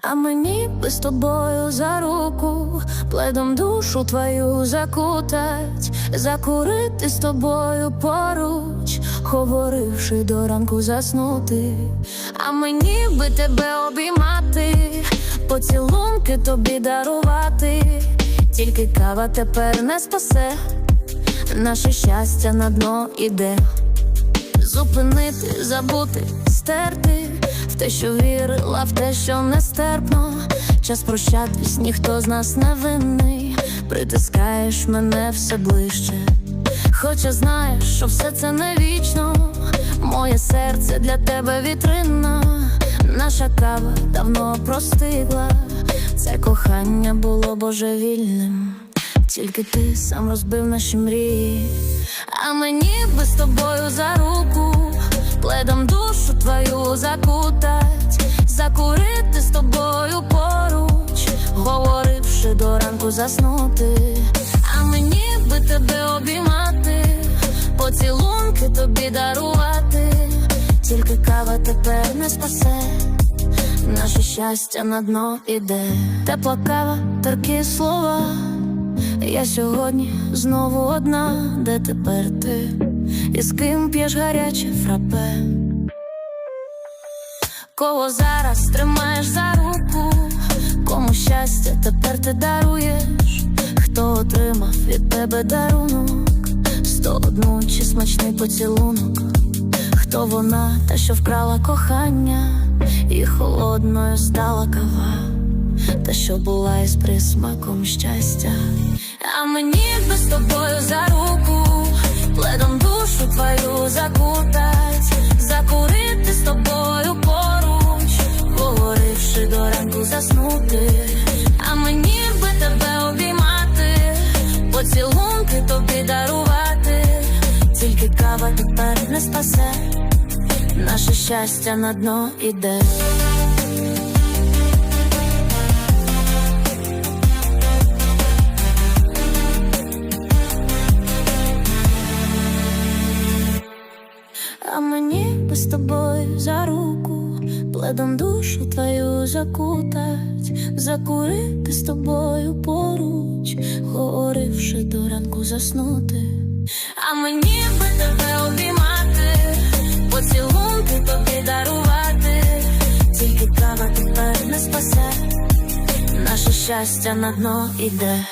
А мені би з тобою за руку, пледом душу твою закутать, закурити з тобою поруч, говоривши до ранку заснути. А мені би тебе обіймати, поцілунки тобі дарувати, тільки кава тепер не спасе, наше щастя на дно іде. Зупинити, забути, стерти в те, що вірила, в те, що нестерпно. Час прощатись, ніхто з нас не винний. Притискаєш мене все ближче. Хоча знаєш, що все це не вічно. Моє серце для тебе вітрина. Наша кава давно простигла. Це кохання було божевільним. Тільки ти сам розбив наші мрії, а мені би з тобою за руку, пледом душу твою закутать, закурити з тобою поруч, говоривши до ранку заснути, а мені би тебе обіймати, поцілунки тобі дарувати, тільки кава тепер не спасе. Наше щастя на дно іде, тепла кава, теркі слова. Я сьогодні знову одна, де тепер ти, і з ким п'єш гаряче фрапе. Кого зараз тримаєш за руку, кому щастя тепер ти даруєш, хто отримав від тебе дарунок, сто одну чи смачний поцілунок, хто вона, та що вкрала кохання, і холодною стала кава? Та що була із присмаком щастя. А мені би з тобою за руку, пледом заснути. А мені би тебе обіймати, поцілунки тобі дарувати, тільки кава тепер не спасе, наше щастя на дно іде. А мені би з тобою за руку, пледом душу твою закутать, закурити з тобою поруч, говоривши до ранку заснути. А мені би тебе обіймати, поцілунки тобі дарувати, тільки кава тепер не спасе, наше щастя на дно іде.